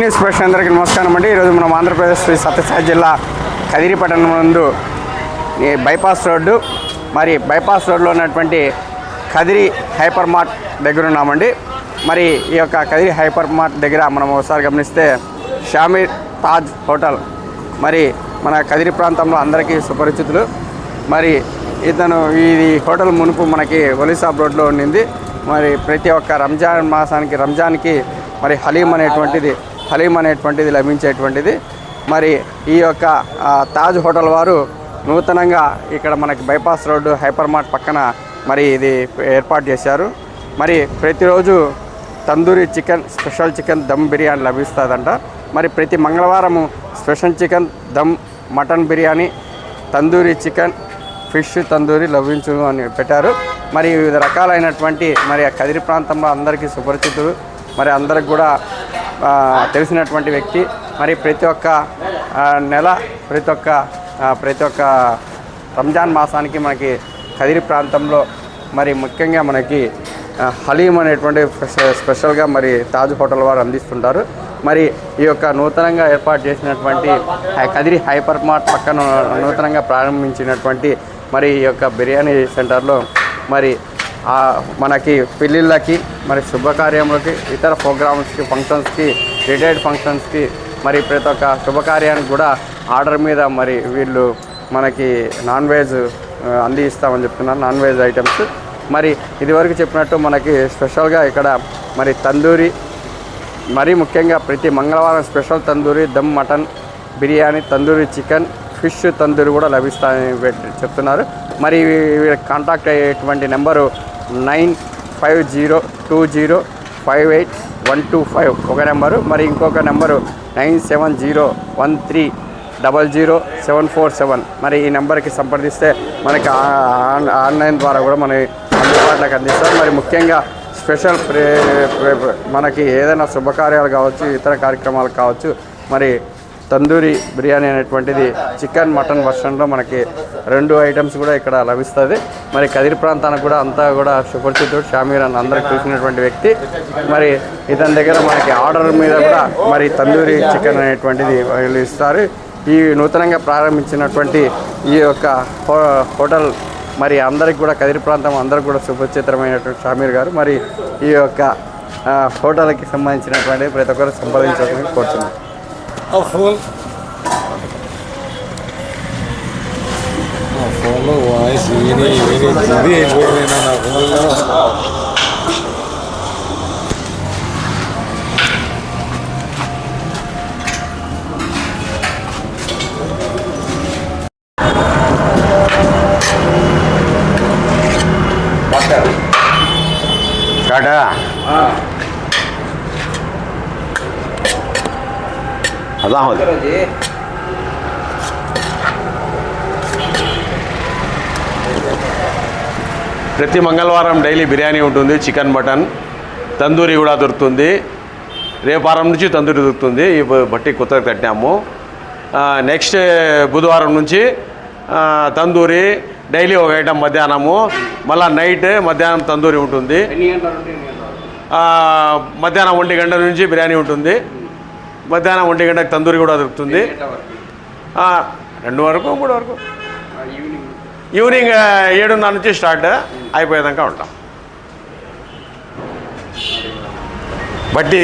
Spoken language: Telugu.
న్యూస్ అందరికీ నమస్కారం అండి. ఈరోజు మనం ఆంధ్రప్రదేశ్ శ్రీ సత్యసాయి జిల్లా కదిరిపట్టణం నందు ఈ బైపాస్ రోడ్డు మరి బైపాస్ రోడ్లో ఉన్నటువంటి కదిరి హైపర్ మార్ట్ దగ్గర ఉన్నామండి. మరి ఈ యొక్క కదిరి హైపర్ మార్ట్ దగ్గర మనం ఒకసారి గమనిస్తే షామీర్ తాజ్ హోటల్. మరి మన కదిరి ప్రాంతంలో అందరికీ సుపరిచితులు. మరి ఇతను ఈ హోటల్ మునుపు మనకి ఒలిసాబ్ రోడ్లో ఉండింది. మరి ప్రతి ఒక్క రంజాన్ మాసానికి రంజాన్కి మరి హలీం అనేటువంటిది హలీం అనేటువంటిది లభించేటువంటిది. మరి ఈ యొక్క తాజ్ హోటల్ వారు నూతనంగా ఇక్కడ మనకి బైపాస్ రోడ్డు హైపర్ మార్ట్ పక్కన మరి ఇది ఏర్పాటు చేశారు. మరి ప్రతిరోజు tandoori chicken special chicken dum biryani లభిస్తుందంట. మరి ప్రతి మంగళవారము special chicken dum mutton biryani tandoori chicken fish tandoori లభించును అని పెట్టారు. మరి వివిధ రకాలైనటువంటి మరి ఆ కదిరి ప్రాంతంలో అందరికీ సుపరిచితులు. మరి అందరికి కూడా తెలిసినటువంటి వ్యక్తి. మరి ప్రతి ఒక్క నెల ప్రతి ఒక్క ప్రతి ఒక్క రంజాన్ మాసానికి మనకి కదిరి ప్రాంతంలో మరి ముఖ్యంగా మనకి హలీం అనేటువంటి స్పెషల్గా మరి తాజ్ హోటల్ వారు అందిస్తుంటారు. మరి ఈ యొక్క నూతనంగా ఏర్పాటు చేసినటువంటి కదిరి హైపర్ మార్ట్ పక్కన నూతనంగా ప్రారంభించినటువంటి మరి ఈ యొక్క బిర్యానీ సెంటర్లో మరి మనకి పెళ్ళిళ్ళకి మరి శుభకార్యములకి ఇతర ప్రోగ్రామ్స్కి ఫంక్షన్స్కి రిటైర్డ్ ఫంక్షన్స్కి మరి ప్రతి ఒక్క శుభకార్యానికి కూడా ఆర్డర్ మీద మరి వీళ్ళు మనకి నాన్ వెజ్ అందిస్తామని చెప్తున్నారు నాన్ వెజ్ ఐటమ్స్. మరి ఇదివరకు చెప్పినట్టు మనకి స్పెషల్గా ఇక్కడ మరి తందూరి మరీ ముఖ్యంగా ప్రతి మంగళవారం special tandoori dum mutton biryani tandoori chicken fish tandoori కూడా లభిస్తాయని చెప్తున్నారు. మరి కాంటాక్ట్ అయ్యేటువంటి number nine five zero two zero five eight one two five ఒక నెంబరు. మరి ఇంకొక number nine seven zero one three double zero seven four seven. మరి ఈ నెంబర్కి సంప్రదిస్తే మనకి ఆన్- ఆన్లైన్ ద్వారా కూడా మన అందుబాటులోకి అందిస్తారు. మరి ముఖ్యంగా స్పెషల్ ప్రే- మనకి ఏదైనా శుభకార్యాలు కావచ్చు ఇతర కార్యక్రమాలు కావచ్చు మరి తందూరి బిర్యానీ అనేటువంటిది చికెన్ మటన్ వర్షన్లో మనకి రెండు ఐటమ్స్ కూడా ఇక్కడ లభిస్తుంది. మరి కదిరి ప్రాంతానికి కూడా అంతా కూడా సుపరిచితుడు షామీర్ అని అందరికి చూసినటువంటి వ్యక్తి. మరి ఇతని దగ్గర మనకి ఆర్డర్ మీద కూడా మరి తందూరి చికెన్ అనేటువంటిది వీళ్ళు ఇస్తారు. ఈ నూతనంగా ప్రారంభించినటువంటి ఈ యొక్క హో- హోటల్ మరి అందరికి కూడా కదిరి ప్రాంతం అందరికి కూడా సుపరిచితమైనటువంటి షామీర్ గారు. మరి ఈ యొక్క హోటల్కి సంబంధించినటువంటి ప్రతి ఒక్కరు సంపాదించాలని కోరుతున్నాను ఆ ఫోన్ ఆ ఫోన్లో వాయిస్ విని విని ఇది అయిపోయింది నా ఫోన్లో హోదా ప్రతి మంగళవారం డైలీ బిర్యానీ ఉంటుంది చికెన్ మటన్. తందూరి కూడా దొరుకుతుంది. రేపు వారం నుంచి తందూరి దొరుకుతుంది. ఈ బట్టి కొత్తగా కట్టాము ఆ, నెక్స్ట్ బుధవారం నుంచి తందూరి డైలీ ఒక ఐటమ్ మధ్యాహ్నము. మళ్ళీ నైట్ మధ్యాహ్నం తందూరి ఉంటుంది. మధ్యాహ్నం ఒంటి గంట నుంచి బిర్యానీ ఉంటుంది. మధ్యాహ్నం ఒంటి గంటకు తందూరి కూడా దొరుకుతుంది. రెండు వరకు మూడు వరకు. ఈవినింగ్. ఏడున్నర నుంచి స్టార్ట్ అయిపోయేదాకా ఉంటాం. బట్టి